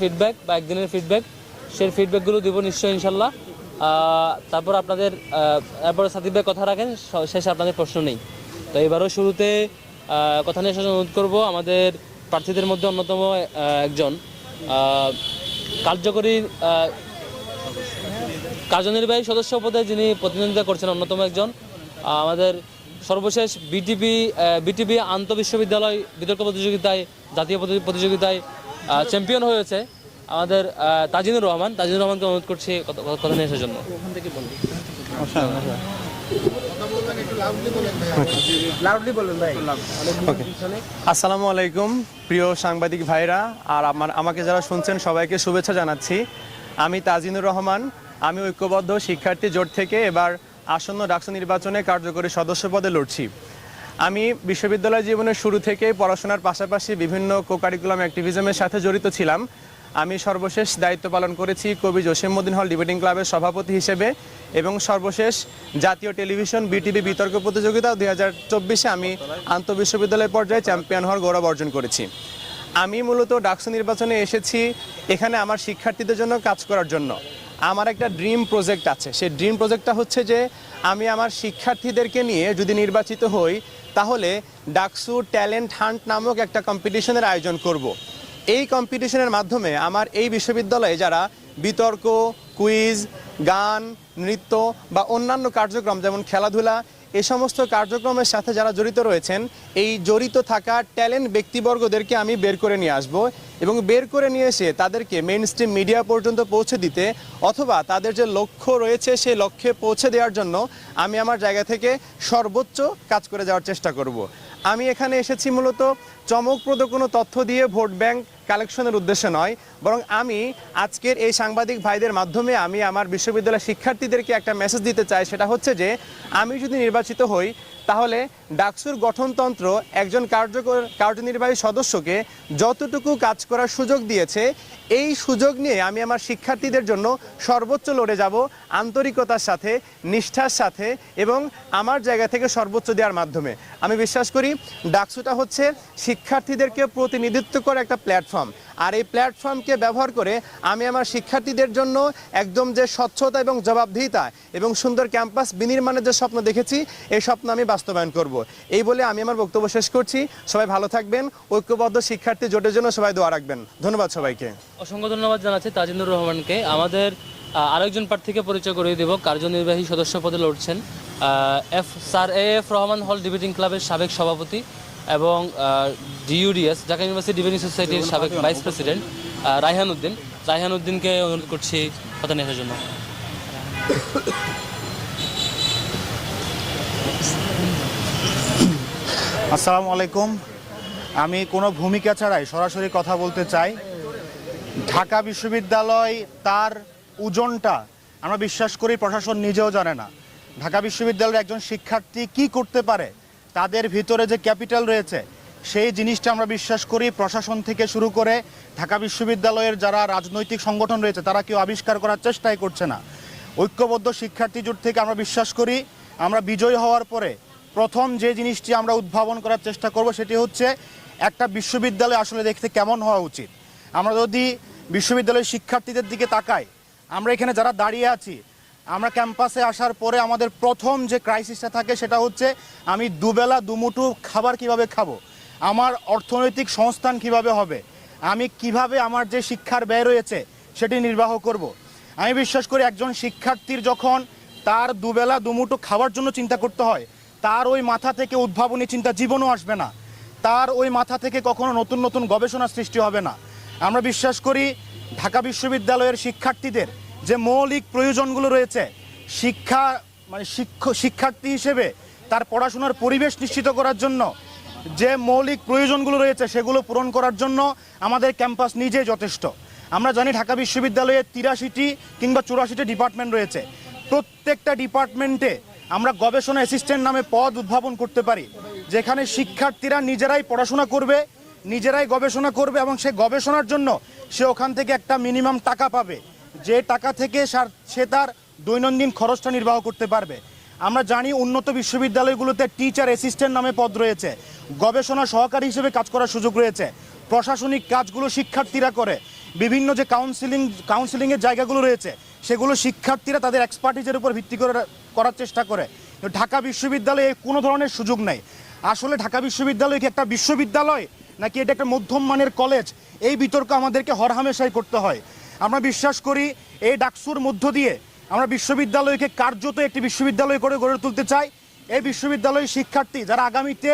Feedback বা একদিনের feedback সেই ফিডব্যাকগুলো দিব নিশ্চয়ই ইনশাল্লাহ। তারপর আপনাদের এরপরে ভাই কথা রাখেন শেষে আপনাদের প্রশ্ন নেই। তো এবারও শুরুতে কথা নিয়ে অনুরোধ করব, আমাদের প্রার্থীদের মধ্যে অন্যতম একজন। কার্যকরী কার্যনির্বাহী সদস্য পদে যিনি প্রতিদ্বন্দ্বিতা করছেন, অন্যতম একজন। আমাদের সর্বশেষ বিটিপি বিটিপি আন্ত বিশ্ববিদ্যালয় বিতর্ক প্রতিযোগিতায়, জাতীয় প্রতিযোগিতায় চ্যাম্পিয়ন হয়েছে আমাদের তাজিনুর রহমান। তাজিনুর রহমানকে অনুরোধ করছি কথা কথা নিয়ে আসার জন্য? লাউডলি বলুন ভাই। আসসালামু আলাইকুম প্রিয় সাংবাদিক ভাইরা। আর আমার আমাকে যারা শুনছেন সবাইকে শুভেচ্ছা জানাচ্ছি। আমি তাজিনুর রহমান। আমি ঐক্যবদ্ধ শিক্ষার্থী জোট থেকে এবার আসন্ন ডাকসু নির্বাচনে কার্যকরী সদস্য পদে লড়ছি। আমি বিশ্ববিদ্যালয় জীবনের শুরু থেকে পড়াশোনার পাশাপাশি বিভিন্ন কোকারিকুলাম অ্যাক্টিভিজমের সাথে জড়িত ছিলাম। আমি সর্বশেষ দায়িত্ব পালন করেছি কবি জসিমউদ্দিন হল ডিবেটিং ক্লাবের সভাপতি হিসেবে এবং সর্বশেষ জাতীয় টেলিভিশন বিটিভি বিতর্ক প্রতিযোগিতা দুই হাজার চব্বিশে আমি আন্তঃবিশ্ববিদ্যালয় পর্যায়ে চ্যাম্পিয়ন হওয়ার গৌরব অর্জন করেছি। আমি মূলত ডাকসু নির্বাচনে এসেছি এখানে আমার শিক্ষার্থীদের জন্য কাজ করার জন্য। আমার একটা ড্রিম প্রজেক্ট আছে। সেই ড্রিম প্রজেক্টটা হচ্ছে যে আমি আমার শিক্ষার্থীদেরকে নিয়ে যদি নির্বাচিত হই তাহলে ডাকসু ট্যালেন্ট হান্ট নামক একটা কম্পিটিশনের আয়োজন করব। এই কম্পিটিশনের মাধ্যমে আমার এই বিশ্ববিদ্যালয়ে যারা বিতর্ক, কুইজ, গান, নৃত্য বা অন্যান্য কার্যক্রম যেমন খেলাধুলা, এ সমস্ত কার্যক্রমের সাথে যারা জড়িত রয়েছেন, এই জড়িত থাকা ট্যালেন্ট ব্যক্তিবর্গদেরকে আমি বের করে নিয়ে আসব এবং বের করে নিয়ে এসে তাদেরকে মেইন স্ট্রিম মিডিয়া পর্যন্ত পৌঁছে দিতে অথবা তাদের যে লক্ষ্য রয়েছে সেই লক্ষ্যে পৌঁছে দেওয়ার জন্য আমি আমার জায়গা থেকে সর্বোচ্চ কাজ করে যাওয়ার চেষ্টা করব। আমি এখানে এসেছি মূলত চমকপ্রদ কোনো তথ্য দিয়ে ভোট ব্যাংক কালেকশনের উদ্দেশ্যে নয়, বরং আমি আজকের এই সাংবাদিক ভাইদের মাধ্যমে আমি আমার বিশ্ববিদ্যালয়ের শিক্ষার্থীদেরকে একটা মেসেজ দিতে চাই, সেটা হচ্ছে যে আমি যদি নির্বাচিত হই তাহলে ডাকসুর গঠনতন্ত্র একজন কার্যকর কার্যনির্বাহী সদস্যকে যতটুকু কাজ করার সুযোগ দিয়েছে, এই সুযোগ নিয়ে আমি আমার শিক্ষার্থীদের জন্য সর্বোচ্চ লড়ে যাব আন্তরিকতার সাথে, নিষ্ঠার সাথে এবং আমার জায়গা থেকে সর্বোচ্চ দেওয়ার মাধ্যমে। আমি বিশ্বাস করি, ডাকসুটা হচ্ছে শিক্ষার্থীদেরকে প্রতিনিধিত্ব করে একটা প্ল্যাটফর্ম। আর এই প্ল্যাটফর্মকে ব্যবহার করে আমি আমার শিক্ষার্থীদের জন্য একদম যে স্বচ্ছতা এবং জবাবদিহিতা এবং সুন্দর ক্যাম্পাস বিনির্মাণের যে স্বপ্ন দেখেছি, এই স্বপ্ন আমি বাস্তবায়ন করব। এই বলে আমি আমার বক্তব্য শেষ করছি। সবাই ভালো থাকবেন, ঐক্যবদ্ধ শিক্ষার্থী জোটের জন্য সবাই দোয়া রাখবেন। ধন্যবাদ সবাইকে। অসংখ্য ধন্যবাদ জানাচ্ছি তাজিনুর রহমানকে। আমাদের আরেকজন প্রার্থীকে পরিচয় করিয়ে দেব, কার্যনির্বাহী সদস্য পদে লড়ছেন F, sir A F Rahman hall debating ক্লাবের সাবেক সভাপতি। এবং ডিইউডিএস ঢাকা ইউনিভার্সিটি ডিবেটিং সোসাইটির সাবেক ভাইস প্রেসিডেন্ট রায়হান উদ্দিন। রায়হান উদ্দিনকে অনুরোধ করছি কথা নিয়ে আসার জন্য। আসসালামু আলাইকুম। আমি কোনো ভূমিকা ছাড়াই সরাসরি কথা বলতে চাই। ঢাকা বিশ্ববিদ্যালয় তার ওজনটা আমরা বিশ্বাস করি প্রশাসন নিজেও জানে না। ঢাকা বিশ্ববিদ্যালয়ের একজন শিক্ষার্থী কি করতে পারে তাদের ভিতরে যে ক্যাপিটাল রয়েছে, সেই জিনিসটা আমরা বিশ্বাস করি প্রশাসন থেকে শুরু করে ঢাকা বিশ্ববিদ্যালয়ের যারা রাজনৈতিক সংগঠন রয়েছে, তারা কেউ আবিষ্কার করার চেষ্টাই করছে না। ঐক্যবদ্ধ শিক্ষার্থী জোট থেকে আমরা বিশ্বাস করি, আমরা বিজয় হওয়ার পরে প্রথম যে জিনিসটি আমরা উদ্ভাবন করার চেষ্টা করব, সেটি হচ্ছে একটা বিশ্ববিদ্যালয় আসলে দেখতে কেমন হওয়া উচিত। আমরা যদি বিশ্ববিদ্যালয়ের শিক্ষার্থীদের দিকে তাকাই, আমরা এখানে যারা দাঁড়িয়ে আছি আমরা ক্যাম্পাসে আসার পরে আমাদের প্রথম যে ক্রাইসিসটা থাকে সেটা হচ্ছে, আমি দুবেলা দুমুঠো খাবার কীভাবে খাব? আমার অর্থনৈতিক সংস্থান কীভাবে হবে? আমি কীভাবে আমার যে শিক্ষার ব্যয় রয়েছে, সেটি নির্বাহ করব। আমি বিশ্বাস করি একজন শিক্ষার্থীর যখন তার দুবেলা দুমুঠো খাওয়ার জন্য চিন্তা করতে হয়, তার ওই মাথা থেকে উদ্ভাবনী চিন্তা জীবনও আসবে না। তার ওই মাথা থেকে কখনো নতুন নতুন গবেষণা সৃষ্টি হবে না। আমরা বিশ্বাস করি ঢাকা বিশ্ববিদ্যালয়ের শিক্ষার্থীদের যে মৌলিক প্রয়োজনগুলো রয়েছে, শিক্ষা মানে শিক্ষ- শিক্ষার্থী হিসেবে তার পড়াশোনার পরিবেশ নিশ্চিত করার জন্য, যে মৌলিক প্রয়োজনগুলো রয়েছে সেগুলো পূরণ করার জন্য আমাদের ক্যাম্পাস নিজে যথেষ্ট। আমরা জানি ঢাকা বিশ্ববিদ্যালয়ে তিরাশিটি কিংবা চুরাশিটি ডিপার্টমেন্ট রয়েছে। প্রত্যেকটা ডিপার্টমেন্টে আমরা গবেষণা অ্যাসিস্ট্যান্ট নামে পদ উদ্ভাবন করতে পারি, যেখানে শিক্ষার্থীরা নিজেরাই পড়াশোনা করবে, নিজেরাই গবেষণা করবে এবং সে গবেষণার জন্য সে ওখান থেকে একটা মিনিমাম টাকা পাবে। যে টাকা থেকে সে তার দৈনন্দিন খরচটা নির্বাহ করতে পারবে। আমরা জানি উন্নত বিশ্ববিদ্যালয়গুলোতে টিচার অ্যাসিস্ট্যান্ট নামে পদ রয়েছে। গবেষণা সহকারী হিসেবে কাজ করার সুযোগ রয়েছে। প্রশাসনিক কাজগুলো শিক্ষার্থীরা করে। বিভিন্ন যে কাউন্সিলিং কাউন্সিলিংয়ের জায়গাগুলো রয়েছে, সেগুলো শিক্ষার্থীরা তাদের এক্সপার্টিজের উপর ভিত্তি করে করার চেষ্টা করে। ঢাকা বিশ্ববিদ্যালয়ে কোনো ধরনের সুযোগ নেই। আসলে ঢাকা বিশ্ববিদ্যালয় কি একটা বিশ্ববিদ্যালয়? নাকি এটা একটা মধ্যম মানের কলেজ এই বিতর্ক আমাদেরকে হরহামেশাই করতে হয়। আমরা বিশ্বাস করি এই ডাকসুর মধ্য দিয়ে আমরা বিশ্ববিদ্যালয়কে কার্যত একটি বিশ্ববিদ্যালয় করে গড়ে তুলতে চাই। এই বিশ্ববিদ্যালয়ের শিক্ষার্থী যারা আগামীতে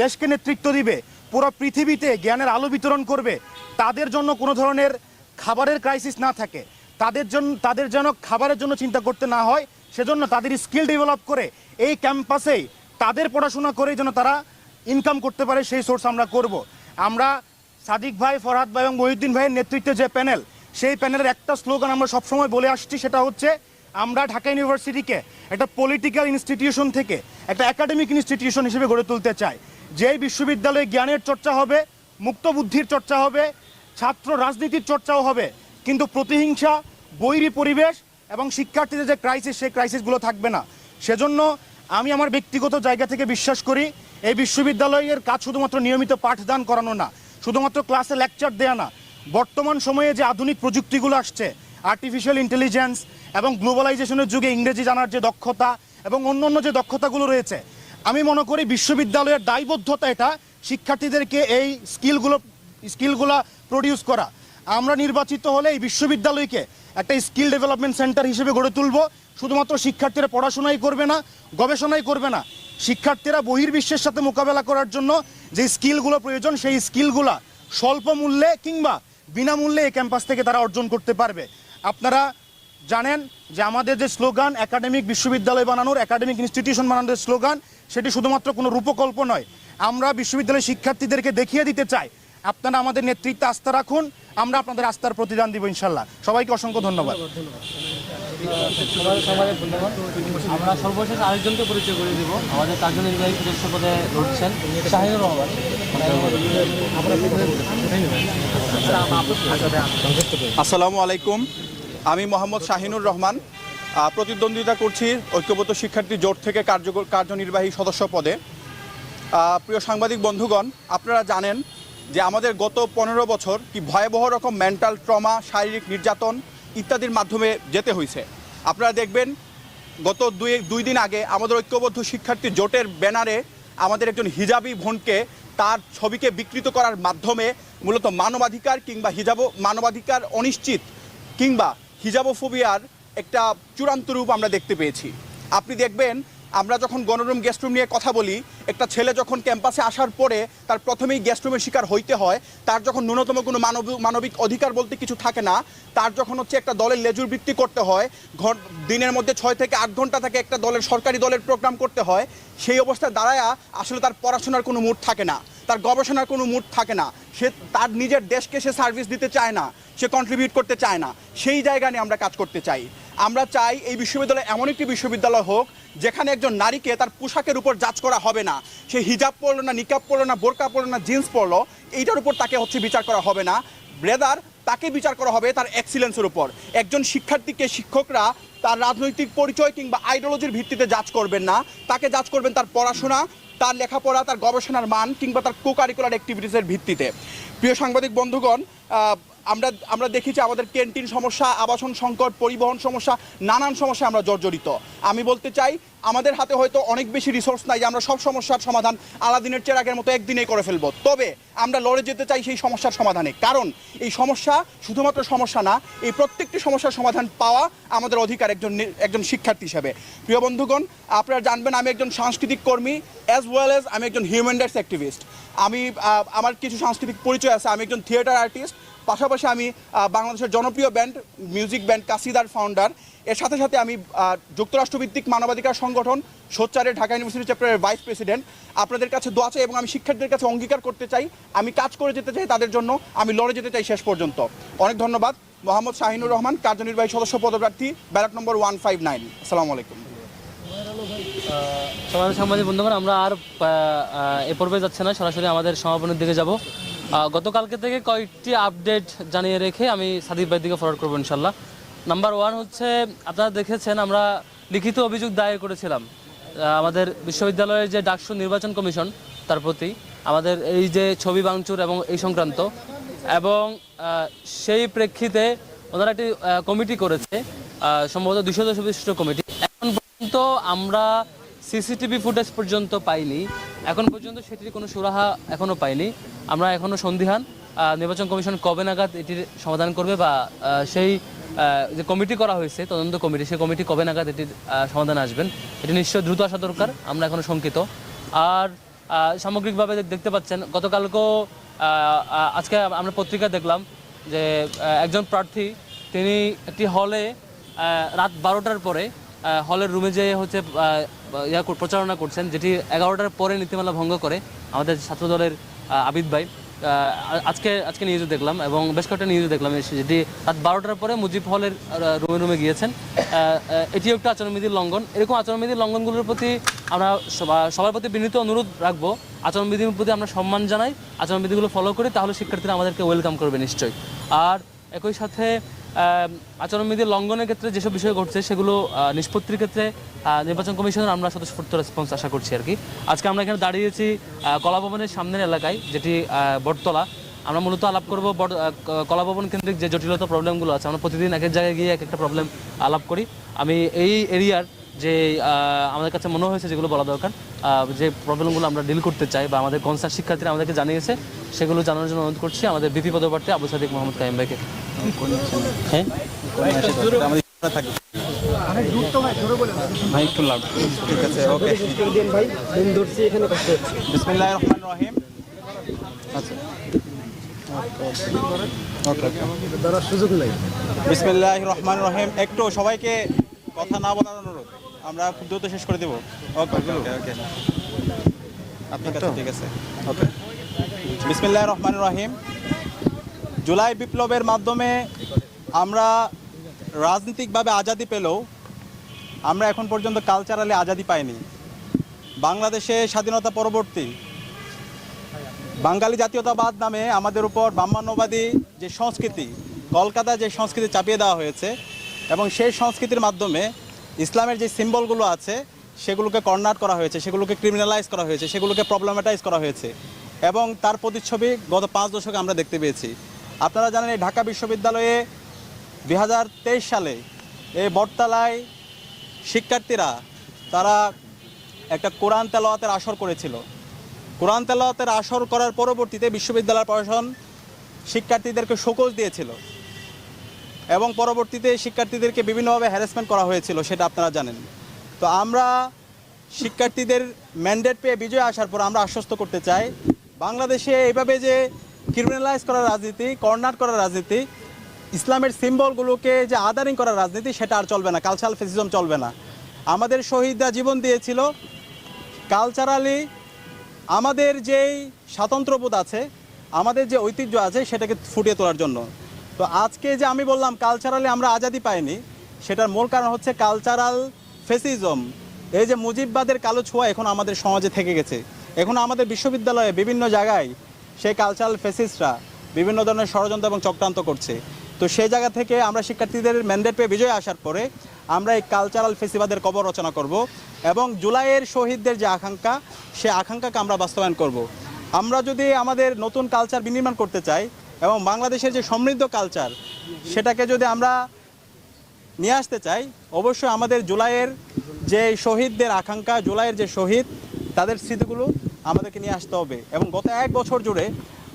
দেশকে নেতৃত্ব দিবে, পুরো পৃথিবীতে জ্ঞানের আলো বিতরণ করবে, তাদের জন্য কোনো ধরনের খাবারের ক্রাইসিস না থাকে। তাদের জন্য তাদের যেন খাবারের জন্য চিন্তা করতে না হয়, সেজন্য তাদের স্কিল ডেভেলপ করে এই ক্যাম্পাসেই তাদের পড়াশোনা করেই যেন তারা ইনকাম করতে পারে, সেই সোর্স আমরা করব। আমরা সাদিক ভাই, ফরহাদ ভাই এবং মহিউদ্দিন ভাইয়ের নেতৃত্বে যে প্যানেল সেই প্যানেলের একটা স্লোগান আমরা সবসময় বলে আসছি, সেটা হচ্ছে আমরা ঢাকা ইউনিভার্সিটিকে একটা পলিটিক্যাল ইনস্টিটিউশন থেকে একটা একাডেমিক ইনস্টিটিউশন হিসেবে গড়ে তুলতে চাই। যেই বিশ্ববিদ্যালয়ে জ্ঞানের চর্চা হবে মুক্ত বুদ্ধির চর্চা হবে, ছাত্র রাজনীতির চর্চাও হবে, কিন্তু প্রতিহিংসা, বৈরী পরিবেশ এবং শিক্ষার্থীদের যে ক্রাইসিস সেই ক্রাইসিসগুলো থাকবে না। সেজন্য আমি আমার ব্যক্তিগত জায়গা থেকে বিশ্বাস করি, এই বিশ্ববিদ্যালয়ের কাজ শুধুমাত্র নিয়মিত পাঠদান করানো না, শুধুমাত্র ক্লাসে লেকচার দেয়া না বর্তমান সময়ে যে আধুনিক প্রযুক্তিগুলো আসছে আর্টিফিশিয়াল ইন্টেলিজেন্স এবং গ্লোবালাইজেশনের যুগে ইংরেজি জানার যে দক্ষতা এবং অন্য অন্য যে দক্ষতাগুলো রয়েছে, আমি মনে করি বিশ্ববিদ্যালয়ের দায়বদ্ধতা এটা, শিক্ষার্থীদেরকে এই স্কিলগুলো স্কিলগুলো প্রডিউস করা। আমরা নির্বাচিত হলে এই বিশ্ববিদ্যালয়কে একটা স্কিল ডেভেলপমেন্ট সেন্টার হিসেবে গড়ে তুলব। শুধুমাত্র শিক্ষার্থীরা পড়াশোনাই করবে না, গবেষণাই করবে না। শিক্ষার্থীরা বহির্বিশ্বের সাথে মোকাবেলা করার জন্য যে স্কিলগুলো প্রয়োজন, সেই স্কিলগুলো স্বল্প মূল্যে কিংবা বিনামূল্যে এই ক্যাম্পাস থেকে তারা অর্জন করতে পারবে। আপনারা জানেন যে আমাদের যে স্লোগান, একাডেমিক বিশ্ববিদ্যালয় বানানোর, একাডেমিক ইনস্টিটিউশন বানানোর স্লোগান, সেটি শুধুমাত্র কোনো রূপকল্প নয়। আমরা বিশ্ববিদ্যালয়ের শিক্ষার্থীদেরকে দেখিয়ে দিতে চাই। আপনারা আমাদের নেতৃত্বে আস্থা রাখুন, আমরা আপনাদের আস্থার প্রতিদান দিব ইনশাল্লাহ সবাইকে অসংখ্য ধন্যবাদ। সবাই সবাই আমরা সর্বশেষ আরেকজনকে পরিচয় করে দিব। আমাদের কার্যনির্বাহী সদস্য পদে লড়ছেন শাহিনুর রহমান। আসসালামু আলাইকুম। আমি মোহাম্মদ শাহিনুর রহমান। প্রতিদ্বন্দ্বিতা করছি ঐক্যবদ্ধ শিক্ষার্থী জোট থেকে কার্যকর কার্যনির্বাহী সদস্য পদে। প্রিয় সাংবাদিক বন্ধুগণ, আপনারা জানেন যে আমাদের গত পনেরো বছর কি ভয়াবহ রকম মেন্টাল ট্রমা শারীরিক নির্যাতন ইত্যাদির মাধ্যমে যেতে হয়েছে আপনারা দেখবেন, গত দুই দুই দিন আগে আমাদের ঐক্যবদ্ধ শিক্ষার্থী জোটের ব্যানারে আমাদের একজন হিজাবি বোনকে তার ছবিকে বিকৃত করার মাধ্যমে মূলত মানবাধিকার কিংবা হিজাব, মানবাধিকার অনিশ্চিত কিংবা হিজাবোফোবিয়ার একটা চূড়ান্ত রূপ আমরা দেখতে পেয়েছি। আপনি দেখবেন আমরা যখন গণরুম গেস্ট রুম নিয়ে কথা বলি, একটা ছেলে যখন ক্যাম্পাসে আসার পরে তার প্রথমেই গেস্ট রুমের শিকার হইতে হয়। তার যখন ন্যূনতম কোনো মানব, মানবিক অধিকার বলতে কিছু থাকে না, তার যখন হচ্ছে একটা দলের লেজুর বৃত্তি করতে হয়, ঘন- দিনের মধ্যে ছয় থেকে আট ঘণ্টা থাকে একটা দলের, সরকারি দলের প্রোগ্রাম করতে হয়, সেই অবস্থায় দাঁড়ায়া আসলে তার পড়াশোনার কোনো মুড থাকে না, তার গবেষণার কোনো মুড থাকে না। সে তার নিজের দেশকে সে সার্ভিস দিতে চায় না, সে কন্ট্রিবিউট করতে চায় না, সেই জায়গা নিয়ে আমরা কাজ করতে চাই। আমরা চাই এই বিশ্ববিদ্যালয় এমন একটি বিশ্ববিদ্যালয় হোক, যেখানে একজন নারীকে তার পোশাকের উপর যাচ করা হবে না। সে হিজাব পরলো না, নিকাব পরলো না, বোরকা পরলো না, জিন্স পরলো, এইটার উপর তাকে হচ্ছে বিচার করা হবে না। ব্রেদার, তাকে বিচার করা হবে তার এক্সিলেন্সের উপর। একজন শিক্ষার্থীকে শিক্ষকরা তার রাজনৈতিক পরিচয় কিংবা আইডিওলজির ভিত্তিতে যাচ করবেন না। তাকে যাচ করবেন তার পড়াশোনা, তার লেখাপড়া, তার গবেষণার মান কিংবা তার কো কারিকুলার অ্যাক্টিভিটিসের ভিত্তিতে। প্রিয় সাংবাদিক বন্ধুগণ আমরা আমরা দেখি যে আমাদের ক্যান্টিন সমস্যা, আবাসন সংকট, পরিবহন সমস্যা, নানান সমস্যা আমরা জর্জরিত। আমি বলতে চাই, আমাদের হাতে হয়তো অনেক বেশি রিসোর্স নাই যে আমরা সব সমস্যার সমাধান আলাদিনের চেরাগের মতো একদিনেই করে ফেলব। তবে আমরা লড়ে যেতে চাই সেই সমস্যার সমাধানে। কারণ এই সমস্যা শুধুমাত্র সমস্যা না, এই প্রত্যেকটি সমস্যার সমাধান পাওয়া আমাদের অধিকার একজন একজন শিক্ষার্থী হিসেবে। প্রিয় বন্ধুগণ, আপনারা জানবেন আমি একজন সাংস্কৃতিক কর্মী অ্যাজ ওয়েল অ্যাজ আমি একজন হিউম্যান রাইটস অ্যাক্টিভিস্ট আমি আমার কিছু সাংস্কৃতিক পরিচয় আছে। আমি একজন থিয়েটার আর্টিস্ট পাশাপাশি আমি বাংলাদেশের জনপ্রিয় ব্যান্ড মিউজিক ব্যান্ড কাসিদার ফাউন্ডার এর সাথে সাথে আমি যুক্তরাষ্ট্রভিত্তিক মানবাধিকার সংগঠন সোচ্চারের ঢাকা ইউনিভার্সিটি চ্যাপ্টারের ভাইস প্রেসিডেন্ট আপনাদের কাছে দোয়া চাই এবং আমি শিক্ষার্থীদের কাছে অঙ্গীকার করতে চাই। আমি কাজ করে যেতে চাই তাদের জন্য, আমি লড়ে যেতে চাই শেষ পর্যন্ত। অনেক ধন্যবাদ। মোহাম্মদ শাহিনুর রহমান, কার্যনির্বাহী সদস্য পদপ্রার্থী, ballot number one five nine. আসসালামু আলাইকুম। সমাজ সাংবাদিক বন্ধুগণ, আমরা আর এ পর্বে যাচ্ছে না, সরাসরি আমাদের সমাপনের দিকে যাব। গতকালকে থেকে কয়েকটি আপডেট জানিয়ে রেখে আমি সাদিক ভাইয়ের দিকে ফরওয়ার্ড করব ইনশাল্লাহ নাম্বার ওয়ান হচ্ছে, আপনারা দেখেছেন আমরা লিখিত অভিযোগ দায়ের করেছিলাম। আমাদের বিশ্ববিদ্যালয়ের যে ডাকসু নির্বাচন কমিশন, তার প্রতি আমাদের এই যে ছবি ভাঙচুর এবং এই সংক্রান্ত, এবং সেই প্রেক্ষিতে ওনারা একটি কমিটি করেছে সম্ভবত দুশো দশ বিশিষ্ট কমিটি। এখন পর্যন্ত আমরা সিসিটিভি ফুটেজ পর্যন্ত পাইনি। এখন পর্যন্ত সেটির কোনো সুরাহা এখনও পাইনি। আমরা এখনও সন্দিহান নির্বাচন কমিশন কবে নাগাদ এটির সমাধান করবে বা সেই যে কমিটি করা হয়েছে, তদন্ত কমিটি, সেই কমিটি কবে নাগাদ এটির সমাধান আসবেন, এটি নিশ্চয়ই দ্রুত আসা দরকার, আমরা এখনও শঙ্কিত। আর সামগ্রিকভাবে দেখ- দেখতে পাচ্ছেন, গতকালকেও আজকে আমরা পত্রিকা দেখলাম যে একজন প্রার্থী, তিনি একটি হলে রাত বারোটার পরে হলের রুমে যেয়ে হচ্ছে ইয়া প্রচারণা করছেন যেটি এগারোটার পরে নীতিমালা ভঙ্গ করে আমাদের ছাত্রদলের আহ, আবিদ ভাই। আজকে আজকে নিউজে দেখলাম এবং বেশ কয়েকটা নিউজে দেখলাম যেটি রাত বারোটার পরে মুজিব হলের রুমে রুমে গিয়েছেন। এটিও একটা আচরণবিধির লঙ্ঘন। এরকম আচরণবিধির লঙ্ঘনগুলোর প্রতি আমরা সবার প্রতি বিনীত অনুরোধ রাখব। আচরণবিধির প্রতি আমরা সম্মান জানাই। আচরণবিধিগুলো ফলো করি তাহলে শিক্ষার্থীরা আমাদেরকে ওয়েলকাম করবে নিশ্চয়ই। আর একই সাথে আহ, আচরণবিধির লঙ্ঘনের ক্ষেত্রে যেসব বিষয় ঘটছে সেগুলো নিষ্পত্তির ক্ষেত্রে নির্বাচন কমিশনের আমরা স্বতঃস্ফূর্ত রেসপন্স আশা করছি আর কি। আজকে আমরা এখানে দাঁড়িয়েছি কলাভবনের সামনের এলাকায় যেটি বটতলা। আমরা মূলত আলাপ করব বট- কলাভবন কেন্দ্রিক যে জটিলতা প্রবলেমগুলো আছে আমরা প্রতিদিন এক এক জায়গায় গিয়ে এক একটা প্রবলেম আলাপ করি। আমি এই এরিয়ার যে আমাদের কাছে মনে হয়েছে যেগুলো বলা দরকার যে প্রবলেমগুলো আমরা ডিল করতে চাই বা আমাদের কনসার্ট শিক্ষার্থীরা আমাদেরকে জানিয়েছে সেগুলো জানানোর জন্য অনুরোধ করছি আমাদের বিপি পদপ্রার্থী আবু সাদিক মোহাম্মদ কাইম ভাইকে। হ্যাঁ? ভাই একটু লাভ ঠিক আছে ওকে। রহিম। আচ্ছা। ওকে সুযোগ নাই। বিসমিল্লাহ রহমান রহিম। একটু সবাইকে কথা না বলার অনুরোধ। আমরা খুব দ্রুত শেষ করে দেবো। ওকে ওকে ওকে ঠিক আছে ঠিক আছে? ওকে বিসমিল্লাহ রহমান রহিম। জুলাই বিপ্লবের মাধ্যমে আমরা রাজনৈতিকভাবে আজাদি পেলেও আমরা এখন পর্যন্ত কালচারালি আজাদি পাইনি। বাংলাদেশে স্বাধীনতা পরবর্তী। বাঙালি জাতীয়তাবাদ নামে আমাদের উপর ব্রাহ্মণ্যবাদী যে সংস্কৃতি কলকাতা যে সংস্কৃতি চাপিয়ে দেওয়া হয়েছে এবং সেই সংস্কৃতির মাধ্যমে ইসলামের যে সিম্বলগুলো আছে, সেগুলোকে কর্নার করা হয়েছে, সেগুলোকে ক্রিমিনালাইজ করা হয়েছে, সেগুলোকে প্রবলেমেটাইজ করা হয়েছে। এবং তার প্রতিচ্ছবি গত পাঁচ দশকে আমরা দেখতে পেয়েছি। আপনারা জানেন এই ঢাকা বিশ্ববিদ্যালয়ে দু হাজার তেইশ সালে এই বটতলায় শিক্ষার্থীরা, তারা একটা কোরআন তেলাওয়াতের আসর করেছিল। কোরআন তেলাওয়াতের আসর করার পরবর্তীতে বিশ্ববিদ্যালয় প্রশাসন শিক্ষার্থীদেরকে শোকজ দিয়েছিল। এবং পরবর্তীতে শিক্ষার্থীদেরকে বিভিন্নভাবে হ্যারাসমেন্ট করা হয়েছিল, সেটা আপনারা জানেন। তো আমরা শিক্ষার্থীদের ম্যান্ডেট পেয়ে বিজয় আসার পর আমরা আশ্বস্ত করতে চাই, বাংলাদেশে এইভাবে যে ক্রিমিনালাইজ করার রাজনীতি কর্নার করার রাজনীতি, ইসলামের সিম্বলগুলোকে যে আদারিং করার রাজনীতি, সেটা আর চলবে না কালচারাল ফেসিজম চলবে না। আমাদের শহীদরা জীবন দিয়েছিল কালচারালি আমাদের যেই স্বাতন্ত্র্যবোধ আছে, আমাদের যে ঐতিহ্য আছে, সেটাকে ফুটিয়ে তোলার জন্য। তো আজকে যে আমি বললাম কালচারালি আমরা আজাদি পাইনি, সেটার মূল কারণ হচ্ছে কালচারাল ফেসিজম এই যে মুজিববাদের কালো ছোঁয়া এখন আমাদের সমাজে থেকে গেছে। এখন আমাদের বিশ্ববিদ্যালয়ে বিভিন্ন জায়গায় সেই কালচারাল ফেসিসরা বিভিন্ন ধরনের ষড়যন্ত্র এবং চক্রান্ত করছে। তো সেই জায়গা থেকে আমরা শিক্ষার্থীদের ম্যান্ডেট পেয়ে বিজয় আসার পরে আমরা এই কালচারাল ফেসিবাদের কবর রচনা করব এবং জুলাইয়ের শহীদদের যে আকাঙ্ক্ষা, সে আকাঙ্ক্ষাকে আমরা বাস্তবায়ন করব। আমরা যদি আমাদের নতুন কালচার বিনির্মাণ করতে চাই এবং বাংলাদেশের যে সমৃদ্ধ কালচার সেটাকে যদি আমরা নিয়ে আসতে চাই, অবশ্যই আমাদের জুলাইয়ের যে শহীদদের আকাঙ্ক্ষা, জুলাইয়ের যে শহীদ, তাদের স্মৃতিগুলো আমাদেরকে নিয়ে আসতে হবে। এবং গত এক বছর জুড়ে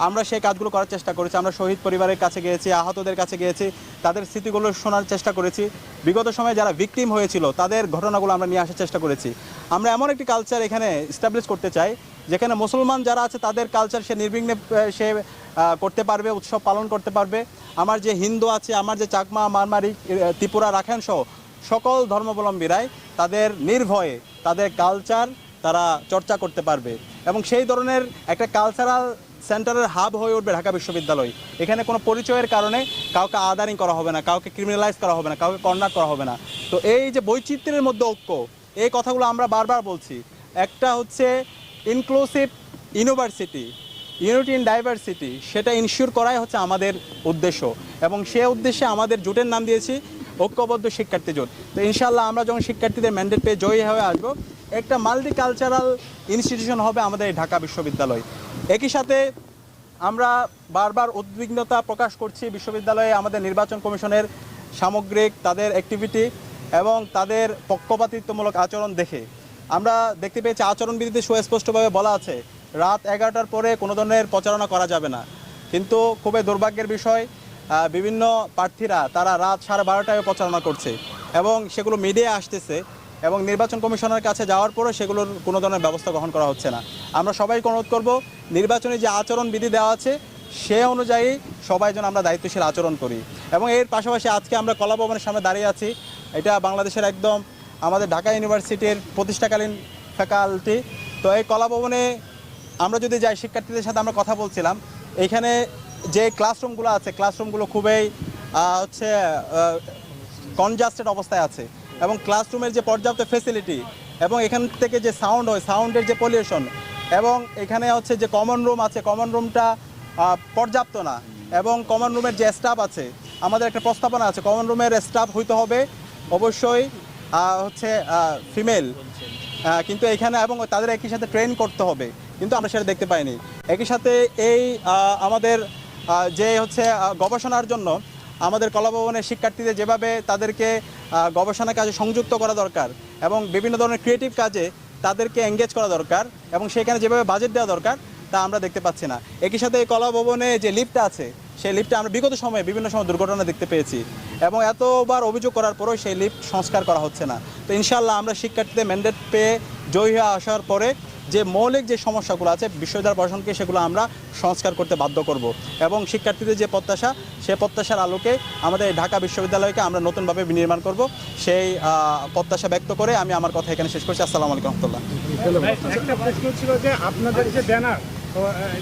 আমরা সেই কাজগুলো করার চেষ্টা করেছি, আমরা শহীদ পরিবারের কাছে গিয়েছি, আহতদের কাছে গিয়েছি, তাদের স্মৃতিগুলো শোনার চেষ্টা করেছি। বিগত সময়ে যারা ভিকটিম হয়েছিল, তাদের ঘটনাগুলো আমরা নিয়ে আসার চেষ্টা করেছি। আমরা এমন একটি কালচার এখানে স্টাবলিশ করতে চাই, যেখানে মুসলমান যারা আছে, তাদের কালচার সে নির্বিঘ্নে সে করতে পারবে, উৎসব পালন করতে পারবে। আমার যে হিন্দু আছে, আমার যে চাকমা, মারমারি ত্রিপুরা রাখেন সহ সকল ধর্মাবলম্বীরাই তাদের নির্ভয়ে, তাদের কালচার তারা চর্চা করতে পারবে। এবং সেই ধরনের একটা কালচারাল সেন্টারের হাব হয়ে উঠবে ঢাকা বিশ্ববিদ্যালয়। এখানে কোনো পরিচয়ের কারণে কাউকে আদারিং করা হবে না, কাউকে ক্রিমিনালাইজ করা হবে না, কাউকে কর্নার করা হবে না। তো এই যে বৈচিত্র্যের মধ্যে ঐক্য, এই কথাগুলো আমরা বারবার বলছি। একটা হচ্ছে inclusive university unity in diversity সেটা ইনশিওর করাই হচ্ছে আমাদের উদ্দেশ্য। এবং সে উদ্দেশ্যে আমাদের জোটের নাম দিয়েছি ঐক্যবদ্ধ শিক্ষার্থী জোট। তো ইনশাল্লাহ আমরা যখন শিক্ষার্থীদের ম্যান্ডেট পেয়ে জয়ী হয়ে আসব, একটা মাল্টি কালচারাল ইনস্টিটিউশন হবে আমাদের এই ঢাকা বিশ্ববিদ্যালয়। একই সাথে আমরা বারবার উদ্বিগ্নতা প্রকাশ করছি বিশ্ববিদ্যালয়ে আমাদের নির্বাচন কমিশনের সামগ্রিক তাদের অ্যাক্টিভিটি এবং তাদের পক্ষপাতিত্বমূলক আচরণ দেখে। আমরা দেখতে পেয়েছি আচরণবিধিতে সুস্পষ্টভাবে বলা আছে, রাত এগারোটার পরে কোনো ধরনের প্রচারণা করা যাবে না। কিন্তু খুবই দুর্ভাগ্যের বিষয় বিভিন্ন প্রার্থীরা তারা রাত সাড়ে বারোটায় প্রচারণা করছে এবং সেগুলো মিডিয়া আসতেছে। এবং নির্বাচন কমিশনের কাছে যাওয়ার পরে সেগুলোর কোনো ধরনের ব্যবস্থা গ্রহণ করা হচ্ছে না। আমরা সবাইকে অনুরোধ করব, নির্বাচনে যে আচরণ বিধি দেওয়া আছে, সে অনুযায়ী সবাই যেন আমরা দায়িত্বশীল আচরণ করি। এবং এর পাশাপাশি আজকে আমরা কলা ভবনের সামনে দাঁড়িয়ে আছি। এটা বাংলাদেশের একদম আমাদের ঢাকা ইউনিভার্সিটির প্রতিষ্ঠাকালীন ফ্যাকাল্টি। তো এই কলা ভবনে আমরা যদি যাই, শিক্ষার্থীদের সাথে আমরা কথা বলছিলাম। এইখানে যে ক্লাসরুমগুলো আছে ক্লাসরুমগুলো খুবই হচ্ছে কনজাস্টেড অবস্থায় আছে। এবং ক্লাসরুমের যে পর্যাপ্ত ফেসিলিটি এবং এখান থেকে যে সাউন্ড হয় সাউন্ডের যে পলিউশন এবং এখানে হচ্ছে যে কমন রুম আছে কমন রুমটা পর্যাপ্ত না এবং কমন রুমের যে স্টাফ আছে, আমাদের একটা প্রস্তাবনা আছে কমন রুমের স্টাফ হইতে হবে অবশ্যই হচ্ছে ফিমেল কিন্তু এখানে এবং তাদের একই সাথে ট্রেন করতে হবে, কিন্তু আমরা সেটা দেখতে পাইনি। একই সাথে এই আমাদের যে হচ্ছে গবেষণার জন্য আমাদের কলাভবনের শিক্ষার্থীদের যেভাবে তাদেরকে গবেষণা কাজে সংযুক্ত করা দরকার এবং বিভিন্ন ধরনের ক্রিয়েটিভ কাজে তাদেরকে এঙ্গেজ করা দরকার এবং সেখানে যেভাবে বাজেট দেওয়া দরকার, তা আমরা দেখতে পাচ্ছি না। একই সাথে এই কলা ভবনে যে লিফটটা আছে, সেই লিফটে আমরা বিগত সময়ে বিভিন্ন সময় দুর্ঘটনা দেখতে পেয়েছি এবং এতবার অভিযোগ করার পরেও সেই লিফট সংস্কার করা হচ্ছে না। তো ইনশাল্লাহ আমরা শিক্ষার্থীদের ম্যান্ডেট পেয়ে জয়ী হয়ে আসার পরে যে মৌলিক যে সমস্যাগুলো আছে বিশ্ববিদ্যালয় প্রশাসনকে সেগুলো আমরা সংস্কার করতে বাধ্য করব। এবং শিক্ষার্থীদের যে প্রত্যাশা, সে প্রত্যাশার আলোকে আমাদের ঢাকা বিশ্ববিদ্যালয়কে আমরা নতুনভাবে বিনির্মাণ করব। সেই প্রত্যাশা ব্যক্ত করে আমি আমার কথা এখানে শেষ করছি। আসসালামু আলাইকুম রহমতুল্লাহ। একটা প্রশ্ন ছিল যে আপনাদের যে ব্যানার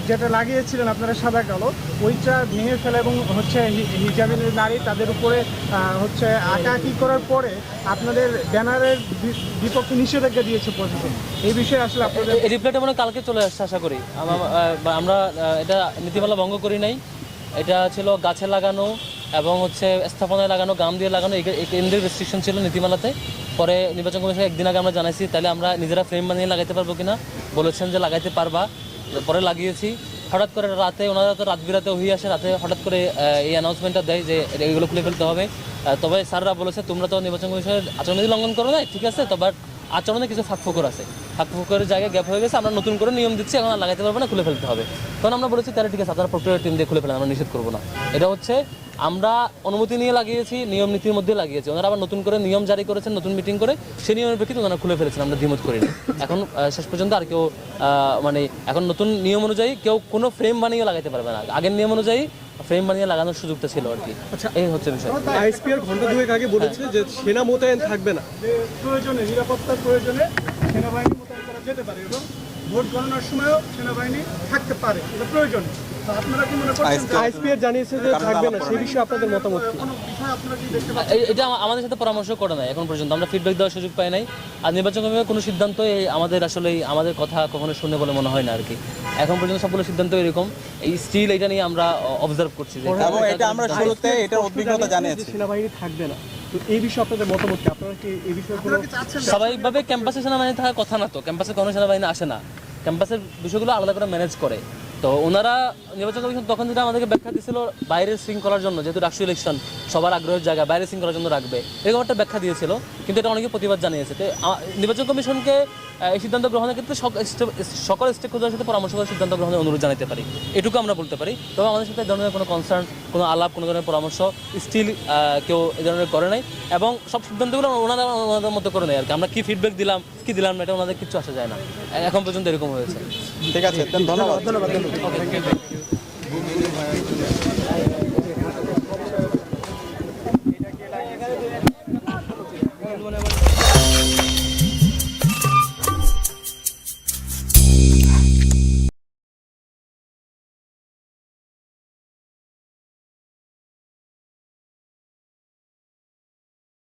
যেটা লাগিয়েছিলেন আপনারা সাদা কালো ওইটা ভেঙে ফেলে এবং হচ্ছে হিজাবি নারী তাদের উপরে হচ্ছে আঁকাআঁকি করার পরে আপনাদের ব্যানারের বিপক্ষে নিষেধাজ্ঞা দিয়েছে প্রশাসন এই বিষয়ে আসলে আপনাদের এই রিপ্লাইটা মনে কালকে চলে আসছে আশা করি। আমরা এটা নীতিমালা ভঙ্গ করি নাই। এটা ছিল গাছে লাগানো এবং হচ্ছে স্থাপনায় লাগানো গাম দিয়ে লাগানো এই- এই কেন্দ্রের রেস্ট্রিকশন ছিল নীতিমালাতে। পরে নির্বাচন কমিশন একদিন আগে আমরা জানাইছি তাহলে আমরা নিজেরা ফ্রেম বানিয়ে লাগাইতে পারব কিনা। বলেছেন যে লাগাইতে পারবা। পরে লাগিয়েছি। হঠাৎ করে রাতে ওনারা তো রাত বিরাতে হয়ে আসে, রাতে হঠাৎ করে এই অ্যানাউন্সমেন্টটা দেয় যে এগুলো খুলে ফেলতে হবে। তবে স্যাররা বলেছে, তোমরা তো নির্বাচন কমিশনের আচরণবিধি লঙ্ঘন করো না ঠিক আছে, তবে আচরণে কিছু ফাঁকফোকর আছে। ফাঁকফোকরের জায়গায় গ্যাপ হয়ে গেছে, আমরা নতুন করে নিয়ম দিচ্ছি, এখন আর লাগাইতে পারব না, খুলে ফেলতে হবে। তখন আমরা বলেছি, তাহলে ঠিক আছে, আপনারা প্রক্রিয়া টিম দিয়ে খুলে ফেলেন, আমরা নিষেধ করব না। এটা হচ্ছে আমরা অনুমতি নিয়ে লাগিয়েছি নিয়ম নীতির মধ্যে লাগিয়েছি। ওনারা আবার নতুন করে নিয়ম জারি করেছেন নতুন মিটিং করে সেই নিয়মের প্রেক্ষিতে ওনারা খুলে ফেলেছেন আমরা দ্বিমত করিনি। এখন শেষ পর্যন্ত আর কেউ আহ, মানে এখন নতুন নিয়ম অনুযায়ী কেউ কোনো ফ্রেম বানিয়ে লাগাইতে পারবে না। আগের নিয়ম অনুযায়ী ফ্রেম বানিয়ে লাগানোর সুযোগটা ছিল আর কি। আচ্ছা। এই হচ্ছে বিষয়। আইএসপিআর ঘণ্টা দুয়েক আগে বলেছে যে সেনা মোতায়েন থাকবে না। যে প্রয়োজনে নিরাপত্তার প্রয়োজনে সেনাবাহিনী মোতায়েন করা যেতে পারে এবং ভোট গণনার সময়ও সেনাবাহিনী থাকতে পারে। এটা প্রয়োজনে তো আপনারা কি মনে করছেন যে আইএসপিআর জানিয়েছে যে থাকবে না সেই বিষয়ে আপনাদের মতামত কি? কোনো বিষয় আপনারা কি দেখতে পাচ্ছেন? এই- এটা আমাদের সাথে পরামর্শ করে নাই এখন পর্যন্ত। আমরা ফিডব্যাক দেওয়ার সুযোগ পাই নাই। আর নির্বাচন কমিশনের কোনো সিদ্ধান্ত আমাদের আসলে আমাদের কথা কখনো শুনে বলে মনে হয় না আর কি এখন পর্যন্ত সবগুলো সিদ্ধান্ত এরকম। এই স্টিল এটা নিয়ে আমরা অবজার্ভ করছি যে এবং এটা আমরা শুরুতে এটার স্পষ্ট উদ্বিগ্নতা জানিয়েছে যে জানিয়েছি। সেনাবাহিনী থাকবে না। এই বিষয়ে আপনাদের মতামত কি? আপনারা কি এই বিষয়ে কোনো স্বাভাবিকভাবে ক্যাম্পাসে সেনাবাহিনী থাকার কথা না তো। ক্যাম্পাসে কোনো সেনাবাহিনী আসে না। ক্যাম্পাসের বিষয়গুলো আলাদা করে ম্যানেজ করে। তো ওনারা নির্বাচন কমিশন তখন যেটা আমাদেরকে ব্যাখ্যা দিয়েছিল বাইরের শৃঙ্খলার জন্য, যেহেতু রাষ্ট্রীয় ইলেকশন সবার আগ্রহের জায়গা, বাইরের শৃঙ্খলার জন্য রাখবে। এরকম একটা ব্যাখ্যা দিয়েছিল, কিন্তু এটা অনেকে প্রতিবাদ জানিয়েছে। তো নির্বাচন কমিশনকে এই সিদ্ধান্ত গ্রহণের ক্ষেত্রে সকল স্টেক হোল্ডারের সাথে পরামর্শ করে সিদ্ধান্ত গ্রহণের অনুরোধ জানাতে পারি। এটুকু আমরা বলতে পারি। তবে আমাদের সাথে এই ধরনের কোনো কনসার্ন কোনো আলাপ কোনো ধরনের পরামর্শ স্টিল কেউ এই ধরনের করে নাই এবং সব সিদ্ধান্তগুলো ওনারা ওনাদের মতো করে নেয় আর কি। আমরা কী ফিডব্যাক দিলাম কি দিলাম না এটা ওনাদের কিছু আসা যায় না। এখন পর্যন্ত এরকম হয়েছে। ঠিক আছে ধন্যবাদ। ধন্যবাদ